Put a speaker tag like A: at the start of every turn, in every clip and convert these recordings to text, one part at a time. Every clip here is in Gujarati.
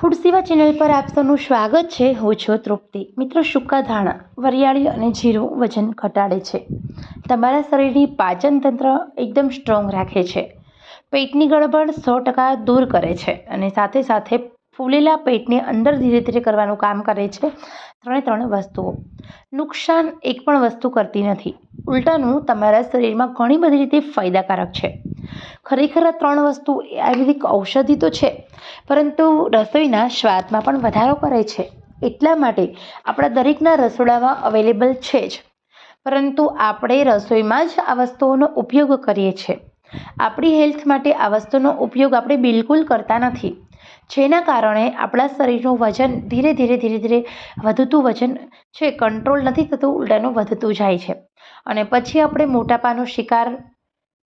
A: ફૂડ સેવા ચેનલ પર આપ સૌનું સ્વાગત છે. હું છું તૃપ્તિ. મિત્રો, સૂકા ધાણા, વરિયાળી અને જીરું વજન ઘટાડે છે. તમારા શરીરની પાચન તંત્ર એકદમ સ્ટ્રોંગ રાખે છે. પેટની ગડબડ સો ટકા દૂર કરે છે અને સાથે સાથે ફૂલેલા પેટને અંદર ધીરે ધીરે કરવાનું કામ કરે છે ત્રણે ત્રણ વસ્તુઓ. નુકસાન એક પણ વસ્તુ કરતી નથી. ઉલટાનું તમારા શરીરમાં ઘણી બધી રીતે ફાયદાકારક છે. ખરેખર આ ત્રણ વસ્તુ આયુર્વેદિક ઔષધિ તો છે, પરંતુ રસોઈના સ્વાદમાં પણ વધારો કરે છે. એટલા માટે આપણા દરેકના રસોડામાં અવેલેબલ છે જ. પરંતુ આપણે રસોઈમાં જ આ વસ્તુઓનો ઉપયોગ કરીએ છીએ આપણી હેલ્થ માટે આ વસ્તુનો ઉપયોગ આપણે બિલકુલ કરતા નથી. જેના કારણે આપણા શરીરનું વજન ધીરે ધીરે ધીરે ધીરે વધતું વજન છે કંટ્રોલ નથી થતું, ઉલટાનું વધતું જાય છે. અને પછી આપણે મોટાપાનો શિકાર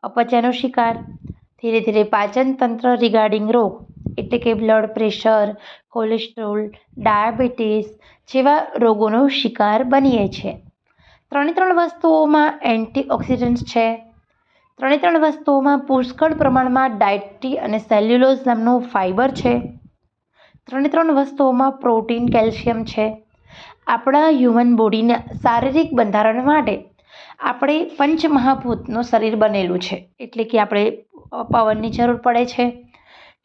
A: અપચાનો શિકાર. ધીરે ધીરે પાચન તંત્ર રિગાર્ડિંગ રોગ, એટલે કે બ્લડ પ્રેશર કોલેસ્ટ્રોલ ડાયાબિટીસ જેવા રોગોનો શિકાર બનીએ છીએ ત્રણે ત્રણ વસ્તુઓમાં એન્ટીઓક્સિડન્ટ્સ છે. ત્રણે ત્રણ વસ્તુઓમાં પુષ્કળ પ્રમાણમાં ડાયટી અને સેલ્યુલોઝ નામનું ફાઇબર છે. ત્રણે ત્રણ વસ્તુઓમાં પ્રોટીન, કેલ્શિયમ છે. આપણા હ્યુમન બોડીના શારીરિક બંધારણ માટે આપણે પંચમહાભૂતનું શરીર બનેલું છે. એટલે કે આપણે પવનની જરૂર પડે છે,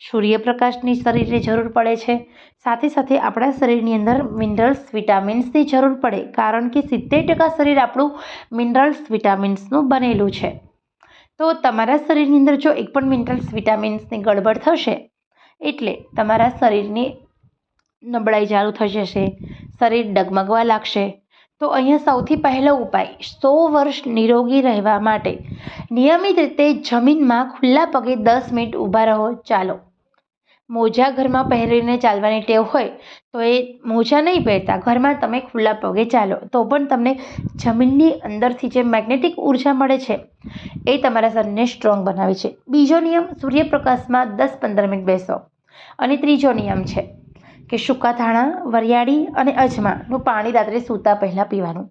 A: સૂર્યપ્રકાશની શરીરની જરૂર પડે છે. સાથે સાથે આપણા શરીરની અંદર મિનરલ્સ વિટામિન્સની જરૂર પડે, કારણ કે સિત્તેર ટકા શરીર આપણું મિનરલ્સ વિટામિન્સનું બનેલું છે. તો તમારા શરીરની અંદર જો એક પણ મિનરલ્સ વિટામિન્સની ગડબડ થશે, એટલે તમારા શરીરની નબળાઈ ચાલુ થઈ જશે, શરીર ડગમગવા લાગશે તો અહીંયા સૌથી પહેલો ઉપાય, સો વર્ષ નિરોગી રહેવા માટે. નિયમિત રીતે જમીનમાં ખુલ્લા પગે દસ મિનિટ ઊભા રહો, ચાલો. મોજા ઘરમાં પહેરીને ચાલવાની ટેવ હોય, તો એ મોજા નહીં પહેરતા, ઘરમાં તમે ખુલ્લા પગે ચાલો. તો પણ તમને જમીનની અંદરથી જે મેગ્નેટિક ઊર્જા મળે છે, એ તમારા શરીરને સ્ટ્રોંગ બનાવે છે. બીજો નિયમ, સૂર્યપ્રકાશમાં દસ પંદર મિનિટ બેસો. અને ત્રીજો નિયમ છે કે સૂકા વરિયાળી અને અજમાનું પાણી રાત્રે સૂતા પહેલાં પીવાનું.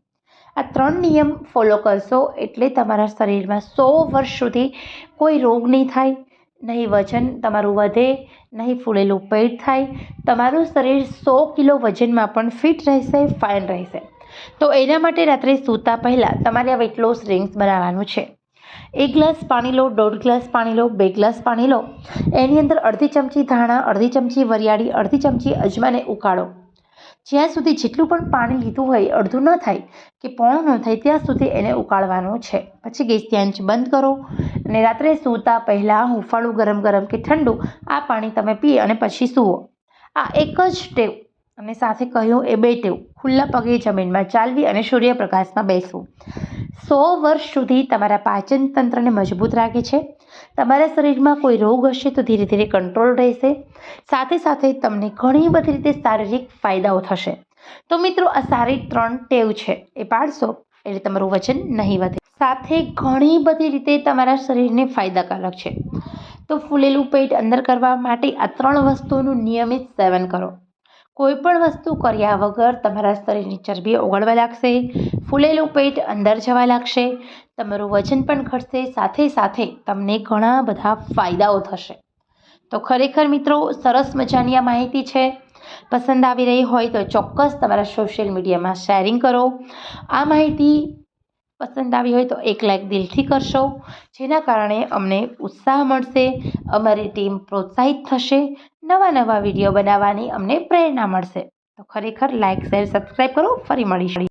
A: આ ત્રણ નિયમ ફોલો કરશો એટલે તમારા શરીરમાં સો વર્ષ સુધી કોઈ રોગ નહીં થાય, નહીં વજન તમારું વધે, નહીં ફૂલેલું પેટ થાય. તમારું શરીર સો કિલો વજનમાં પણ ફિટ રહેશે ફાઇન રહેશે. તો એના માટે રાત્રે સૂતા પહેલાં તમારે આ વેટ લોસ ડ્રિંક્સ બનાવવાનું છે. એક ગ્લાસ પાણી લો, દોઢ ગ્લાસ પાણી લો, બે ગ્લાસ પાણી લો. એની અંદર અડધી ચમચી ધાણા, અડધી ચમચી વરિયાળી, અડધી ચમચી અજમાને ઉકાળો. જ્યાં સુધી જેટલું પણ પાણી લીધું હોય, અડધું ન થાય કે પોણું ન થાય, ત્યાં સુધી એને ઉકાળવાનું છે. પછી ગેસની આંચ બંધ કરો અને રાત્રે સૂતા પહેલાં હુંફાળું ગરમ ગરમ કે ઠંડુ આ પાણી તમે પી અને પછી સૂવો. આ એક જ ટેવ. અને સાથે કહ્યું, એ બે ટેવ. ખુલ્લા પગે જમીનમાં ચાલવી અને સૂર્યપ્રકાશમાં બેસવું. સો વર્ષ સુધી તમારા પાચન તંત્રને મજબૂત રાખે છે. તમારા શરીરમાં કોઈ રોગ હશે તો ધીરે ધીરે કંટ્રોલ રહેશે. સાથે સાથે તમને ઘણી બધી રીતે શારીરિક ફાયદાઓ થશે. તો મિત્રો, આ સારી ત્રણ ટેવ છે. એ પાડશો એટલે તમારું વજન નહીં વધે. સાથે ઘણી બધી રીતે તમારા શરીરને ફાયદાકારક છે. તો ફૂલેલું પેટ અંદર કરવા માટે આ ત્રણ વસ્તુઓનું નિયમિત સેવન કરો. કોઈ પણ વસ્તુ કર્યા વગર તમારા શરીરની ચરબી ઓગળવા લાગશે, ફૂલેલું પેટ અંદર જવા લાગશે, તમારું વજન પણ ઘટશે, સાથે સાથે તમને ઘણા બધા ફાયદાઓ થશે. તો ખરેખર મિત્રો, સરસ મજાની આ માહિતી છે. પસંદ આવી રહી હોય તો ચોક્કસ તમારા સોશિયલ મીડિયામાં શેરિંગ કરો. આ માહિતી પસંદ આવી હોય તો એક લાઈક દિલથી કરશો, જેના કારણે અમને ઉત્સાહ મળશે, અમારી ટીમ પ્રોત્સાહિત થશે નવા નવા વીડિયો બનાવવાની અમને પ્રેરણા મળશે. તો ખરેખર લાઇક શેર સબસ્ક્રાઈબ કરો. ફરી મળીશું.